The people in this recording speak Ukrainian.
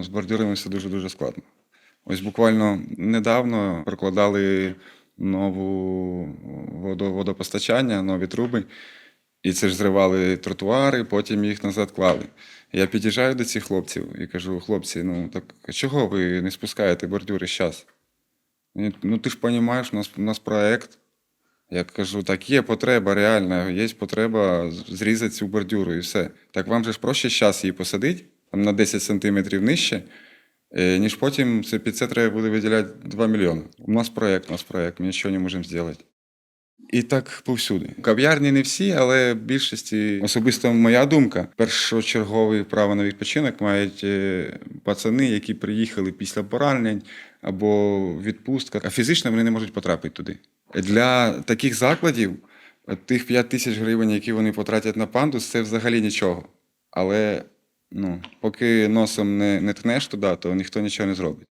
З бордюрами все дуже-дуже складно. Ось буквально недавно прокладали нову водопостачання, нові труби, і це ж зривали тротуари, потім їх назад клали. Я під'їжджаю до цих хлопців і кажу: хлопці, ну так чого ви не спускаєте бордюри зараз? Ну ти ж розумієш, у нас, у нас проект. Я кажу, так є потреба реальна, є потреба зрізати цю бордюру і все. Так вам же ж проще зараз її посадити там, на 10 сантиметрів нижче, е, ніж потім під це треба буде виділяти 2 мільйони. У нас проект, у нас проект, ми нічого не можемо зробити. І так повсюди. Кав'ярні не всі, але в більшості, особисто моя думка, першочергове право на відпочинок мають е, пацани, які приїхали після поранень або відпустка, а фізично вони не можуть потрапити туди. Для таких закладів е, тих 5 тисяч гривень, які вони потратять на пандус, це взагалі нічого. Але ну, поки носом не, не ткнеш туди, то ніхто нічого не зробить.